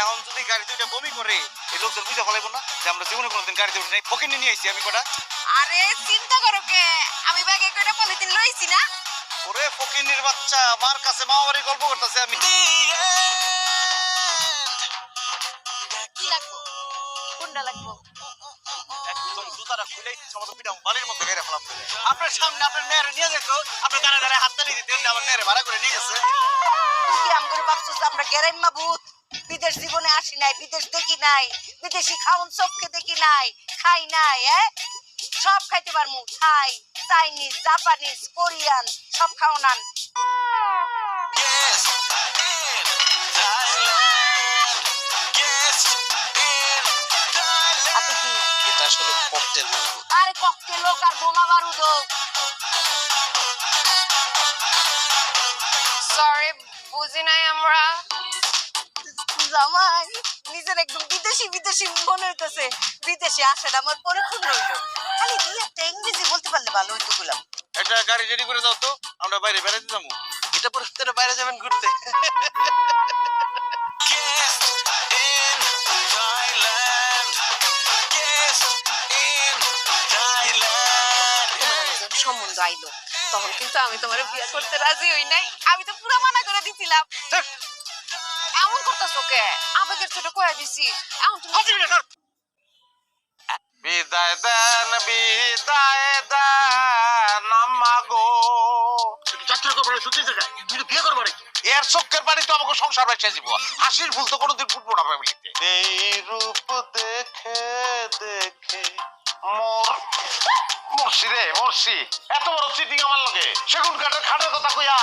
এখন যদি গাড়ি দুইটা বমি করে এই লোকজন বুঝে ফেলাইবো না যে আমরা জীবনে কোনোদিন গাড়িতে উঠি নাই ফকির নিয়ে আইছি আমি কটা। আরে চিন্তা করো কে? আমি ব্যাগে করে পলিথিন লইছি না? ওরে ফকির বাচ্চা মার কাছে মা বাড়ির গল্প করতেছে আমি। কি লাগবো? কোনটা লাগবো? একদম জুতাটা খুলে সমস্ত পিটাম বাড়ির মধ্যে গেড়ে ফেলাম। আপনার সামনে আপনার নেয়ারে নিয়ে যেত আপনি দাঁড়া দাঁড়া হাত তালি দিতেন আবার নেয়ারে ভাড়া করে নিয়ে গেছে। তুই কি আম করে ভাবছিস আমরা গেরাইম্মা ভূত। বিদেশ জীবনে আসি নাই বিদেশ দেখি নাই বিদেশি খাউন চোখকে দেখি নাই খাই নাই এ? সব খাইতে পারমু থাই চাইনিজ জাপানিজ কোরিয়ান সব খাওনান এটা আসলে ককটেল আরে ককটেল হোক আর বোমা বারুদ হোক। সরি বুঝি নাই আমরা। জামাই নিজের একদম বিদেশি বিদেশি মনে হইতেছে বিদেশি আসেন আমার পরিপূর্ণ হইল। খালি দুই একটা ইংরেজি বলতে পারলে ভালো হইতো গুলাম একটা গাড়ি রেডি করে দাও তো আমরা বাইরে বেড়াতে যাব। এটা পরে বাইরে যাবেন ঘুরতে। সম্বন্ধ আইলো। তখন কিন্তু আমি তোমার বিয়ে করতে রাজি হই নাই। আমি তো পুরো মানা করে দিছিলাম। করতেছো কে? আবেগের ছোট কয়ে দিছি। এখন তুমি বিদায় দেন বিদায় দেন আম্মা গো। যাত্রা করব সত্যি জায়গায় তুই বিয়ে করব এর চোখের তো আমাকে সংসার বেঁচে দিব। হাসির ভুল তো কোনোদিন ফুটবো না ফ্যামিলিতে এই রূপ দেখে দেখে মরছি রে মরছি। এত বড় সিটিং আমার লগে। সেগুন কাঠের খাটের কথা কইয়া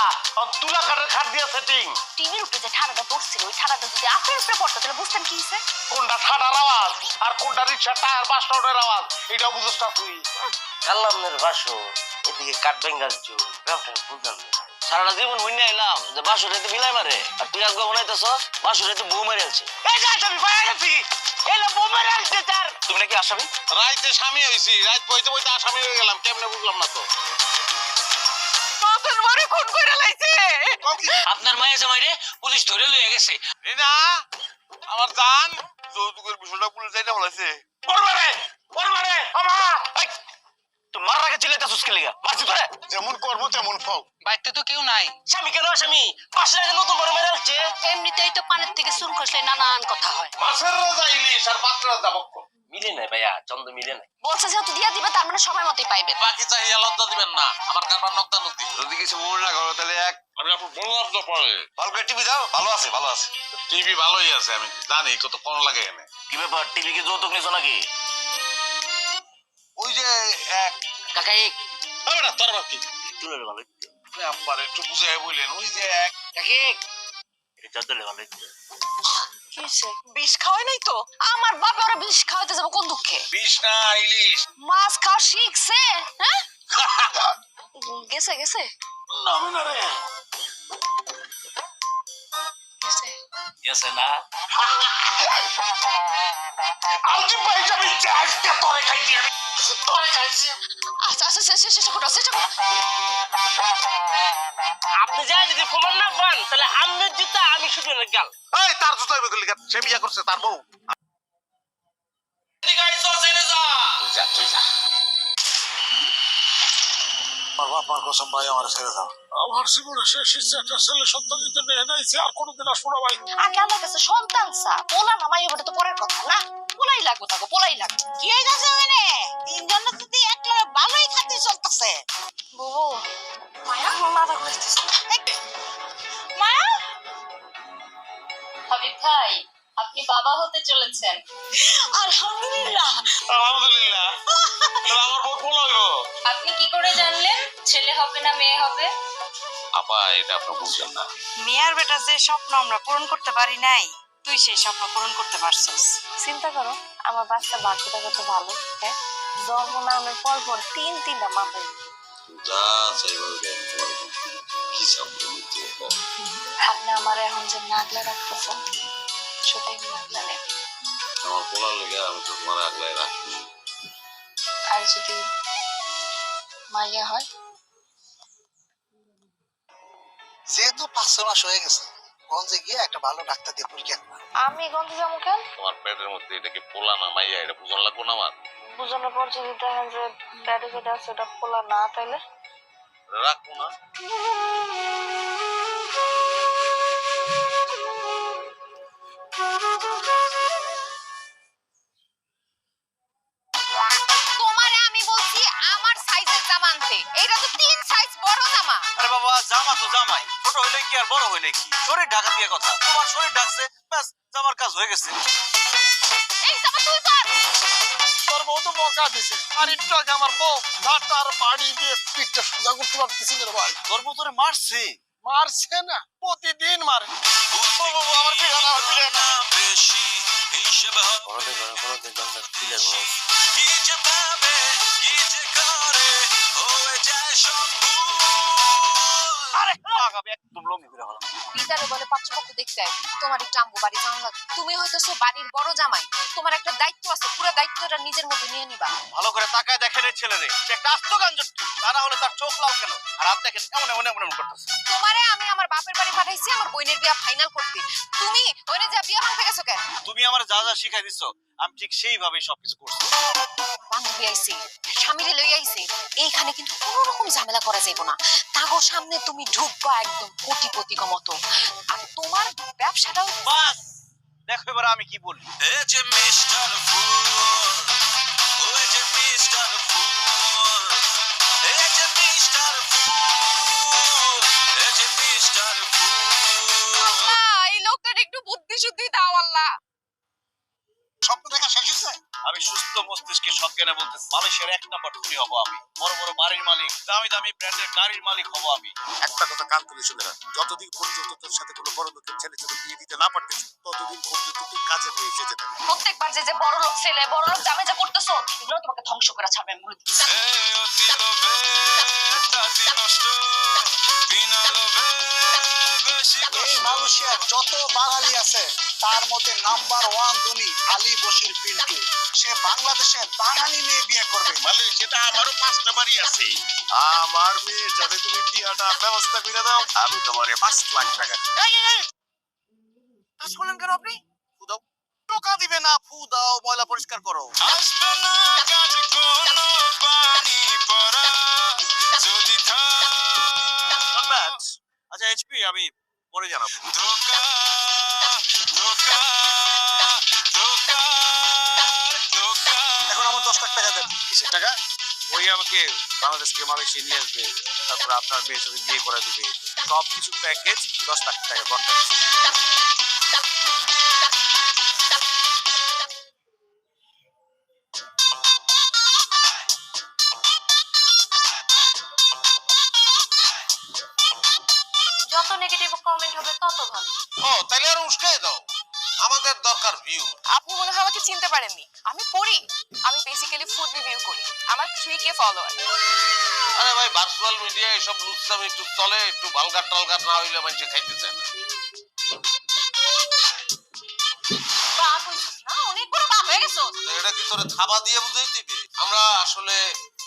তুলা কাঠের খাট দিয়া সেটিং টিভির উপরে যে ঠান্ডাটা পড়ছিল ওই ঠান্ডাটা যদি আপনার উপরে পড়তো তাহলে বুঝতেন কি হয়েছে কোনটা ঠাডার আওয়াজ আর কোনটা রিক্সার টায়ার বাস টাউনের আওয়াজ এটাও বুঝছ না তুই। কাল্লামের বাসর এদিকে কাঠ বেঙ্গাল চুল ব্যবসা বুঝলাম না। সারাটা জীবন হইনা এলাম যে বাসুর এতে বিলাই মারে আর তুই আজকে বানাইতেছ বাসুর এতে বউ মেরে আছে এই যে আমি পায়ে গেছি। এলা বউ মেরে আছে তার তুমি নাকি আসামি? রাইতে স্বামী হইছি রাত বইতে বইতে আসামি হয়ে গেলাম কেমনে বুঝলাম না তো? নতুন বাড়ি খুন করে লাইছে। আপনার মায়ের জামাই রে পুলিশ ধরে লয়ে গেছে। রিনা আমার জান যৌতুকের বিষয়টা পুলিশ যাই না বলেছে মার রাখে চিল্লাইতে সুস্কে লিগা। মারছি তোরে। যেমন করব তেমন ফল বাড়িতে তো কেউ নাই। স্বামী কেন স্বামী? পাশে রাখে নতুন বড় মেরে আছে এমনিতেই তো পানের থেকে চুন খসলে নানান কথা হয়। মাছের রাজা ইলিশ আর পাত্র রাজা বক্ক মিলে নাই ভাইয়া চন্দ্র মিলে নাই। বলছে যেহেতু দিয়া দিবে তার মানে সময় মতোই পাইবে। বাকি চাহিয়া লজ্জা দিবেন না আমার কারবার নকদা নকদি যদি কিছু মনে না করো তাহলে এক আমি আপনার বড় লজ্জা পড়ে ভালো করে টিভি দাও ভালো আছে ভালো আছে। টিভি ভালোই আছে আমি জানি কত কোন লাগে এনে। কি ব্যাপার টিভি কি যৌতুক নিছো নাকি? ওই যে এক কাকা এক হবে না তোর বাকি চুলের ভালো আব্বার একটু বুঝাই বললেন ওই যে এক। কাকি এক এটা চলে ভালো বিষ খাওয়াই নাই তো? আমার বাবা ওরা বিষ খাওয়াইতে যাব কোন দুঃখে? বিষ না ইলিশ। মাছ খাওয়া শিখছে হ্যাঁ? গেছে গেছে? নামে না রে গেছে। গেছে না? আলজি ভাই যাবি? আজকে তোরে খাইছি আমি তোরে খাইছি। আচ্ছা আচ্ছা শেষ শেষ করো শেষ করো আপনি যাই যদি প্রমাণ না পান তাহলে আমের জুতা আমি শুধু গাল। এই তার জুতো গলি সে বিয়া করছে তার বউ। আমার বাবার কসম ভাই আমার ছেড়ে দাও। আমার জীবনে শেষ ইচ্ছে একটা ছেলে সন্তান দিতে নেই নাইছে আর কোনোদিন আসব না ভাই। আগে আমার কাছে সন্তান সা পোলা না মাই ওটা তো পরের কথা না? পোলাই লাগবো তাকে পোলাই লাগবে। কি হয়ে গেছে ওখানে? তিনজন যদি একলা ভালোই খাতে চলতেছে। বুবু মায়া? মাথা ঘুরতেছে মায়া? হাবিব ভাই আপনি বাবা হতে চলেছেন। আলহামদুলিল্লাহ। আলহামদুলিল্লাহ। আমার বউ বলা হইব? আপনি কি করে জানলেন? ছেলে হবে না মেয়ে হবে? আপা এটা আপনি বুঝছেন না। মেয়ার বেটা যে স্বপ্ন আমরা পূরণ করতে পারি নাই তুই সেই স্বপ্ন পূরণ করতে পারছস। চিন্তা করো আমার বাচ্চা বাচ্চাটা কত ভালো হ্যাঁ? জন্ম নামের পর পর তিন তিনটা মা হয়ে যা কি আপনি আমার এখন যে নাগলা রাখতেছেন সেটাই নাগলা নেই আমার পোলার লেগে আমি তো তোমার আগলাই রাখি। আর যদি মাইয়া হয়? যেহেতু পাঁচশো মাস হয়ে গেছে গঞ্জে গিয়ে একটা ভালো ডাক্তার দিয়ে পরীক্ষা আমি গন্ধ যাব কেন? তোমার পেটের মধ্যে এটাকে পোলা না মাইয়া? এটা বুঝন লাগবো না আমার? বুঝানোর পর যদি দেখেন যে ব্যাটে যেটা আছে ওটা খোলা না তাইলে? রাখব না। কি আর বড় হইলে কি শরীর ঢাকা দিয়ে কথা। তোমার শরীর ঢাকছে ব্যাস জামার কাজ হয়ে গেছে। তোর বউ তো বকা দিছে। আর একটু আগে আমার বউ তার বাড়ি দিয়ে পিঠটা সোজা করতে পারতেছি না ভাই। তোর বউ তোরে মারছে? মারছে না প্রতিদিন মারে। আমার পিঠা না পিঠা না কোনোদিন কোনো কোনোদিন দরজা খুলে ঘুমাইছি আরে লাগাবে একদম লম্বি করে হলাম। বিদারে বলে পাত্রপক্ষ দেখতে তোমার একটু আম্বু বাড়ি লাগে। তুমি হইতেছো বাড়ির বড় জামাই। তোমার একটা দায়িত্ব আছে পুরো দায়িত্বটা নিজের মধ্যে নিয়ে নিবা। ভালো করে তাকায় দেখেন এই ছেলে রে। সে একটা আস্ত গাঞ্জট্টি তা হলে তার চোখ লাল কেন? আর হাত দেখেন এমন এমন এমন এমন করতেছে? তোমারে আমি আমার বাপের বাড়ি পাঠাইছি আমার বোনের বিয়া ফাইনাল করতে। তুমি ওইনে যা বিয়া ভাঙতে গেছো কেন? তুমি আমার যা যা শিখাই দিচ্ছ আমি ঠিক সেইভাবেই সবকিছু করছি। বান্ধবী আইছে স্বামীরে লই আইছে এইখানে কিন্তু কোনো রকম ঝামেলা করা যাইব না। তাগো সামনে তুমি ঢুকবা একদম কোটিপতি মতো। আর তোমার ব্যবসাটাও বাস দেখো এবার আমি কি বলি। আল্লাহ, এই লোকটার একটু বুদ্ধি শুদ্ধি দাও আল্লাহ। সুস্থ মস্তিষ্কে সজ্ঞানে বলতেছি মালয়েশিয়ার এক নম্বর ধনী হব আমি। বড় বড় বাড়ির মালিক দামি দামি ব্র্যান্ডের গাড়ির মালিক হব আমি। একটা কথা কান তুলে শুনে রাখ যতদিন পর্যন্ত তোর সাথে কোনো বড় লোকের ছেলে ছেলে বিয়ে দিতে না পারতিস ততদিন পর্যন্ত তুই কাজে নিয়ে এসে যেতে প্রত্যেকবার যে যে বড় লোক ছেলে বড় লোক জামে যা করতেছো এগুলো তোমাকে ধ্বংস করে ছাড়বে আমি বলে দিচ্ছি। এই মালয়েশিয়ার যত বাঙালি আছে তার মধ্যে নাম্বার ওয়ান ধনী আলী বশির পিন্টু। সে বাংলাদেশে বাঙালি মেয়ে বিয়ে করবে। মালয়েশিয়াতে আমারও পাঁচটা বাড়ি আছে। আমার মেয়ের যাতে তুমি বিয়াটা ব্যবস্থা করে দাও আমি তোমার পাঁচ লাখ টাকা কাজ করলেন কেন আপনি? ফু দাও টোকা দিবে না ফু দাও ময়লা পরিষ্কার করো। আসবে না কাজ কোনো পানি পড়া। যদি আচ্ছা এইচপি আমি পরে জানাব। এখন আমার দশ লাখ টাকা দেন। কিসের টাকা? ওই আমাকে বাংলাদেশ থেকে মালয়েশিয়া নিয়ে আসবে তারপরে আপনার মেয়ের সাথে বিয়ে করা দেবে সব কিছু প্যাকেজ দশ লাখ টাকা কন্ট্রাক্ট নেগেটিভ কমেন্ট হবে তত ভালো। ও তাহলে আর উস্কাই দাও। আমাদের দরকার ভিউ আপনি মনে হয় আমাকে চিনতে পারেননি। আমি পড়ি। আমি বেসিক্যালি ফুড রিভিউ করি। আমার থ্রি কে ফলোয়ার আরে ভাই ভার্চুয়াল মিডিয়া এসব লুচ্ছাম একটু চলে একটু ভালগার টালগার না হইলে মানুষে খাইতে চায় না। বাপ হইছিস না? অনেক বড় বাপ হয়ে গেছো এটা কি তোরে থাবা দিয়ে বুঝাই দিবে আমরা আসলে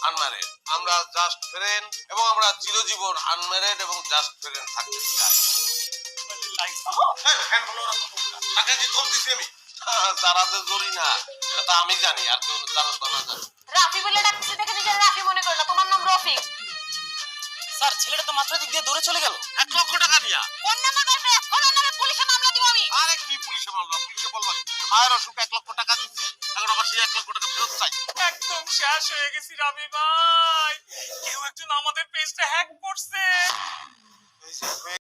আনম্যারেড আমরা জাস্ট ফ্রেন্ড এবং আমরা চিরজীবন আনম্যারেড এবং জাস্ট ফ্রেন্ড থাকতে চাই। এই, ফ্যান হলো ওরা তো বোকা। তাকে যে কল আমি? যারা যে জরি না এটা আমি জানি আর কেউ জানো তো না জানি রাফি বলে ডাকছে দেখে নিজের রাফি মনে করো তোমার নাম রফিক। স্যার ছেলেটা তো মাত্র দিক দিয়ে দূরে চলে গেল। এক লক্ষ টাকা দিয়া কোন নাম্বার বের করে ওর নামে পুলিশে মামলা দিব আমি? আরে কি পুলিশে মামলা? পুলিশে বলবা মায়ের অসুখে এক লক্ষ টাকা দিচ্ছে এখন আবার সেই এক লক্ষ টাকা ফেরত চাই। একদম শেষ হয়ে গেছি রাবি ভাই। কেউ একজন আমাদের পেজটা হ্যাক করছে।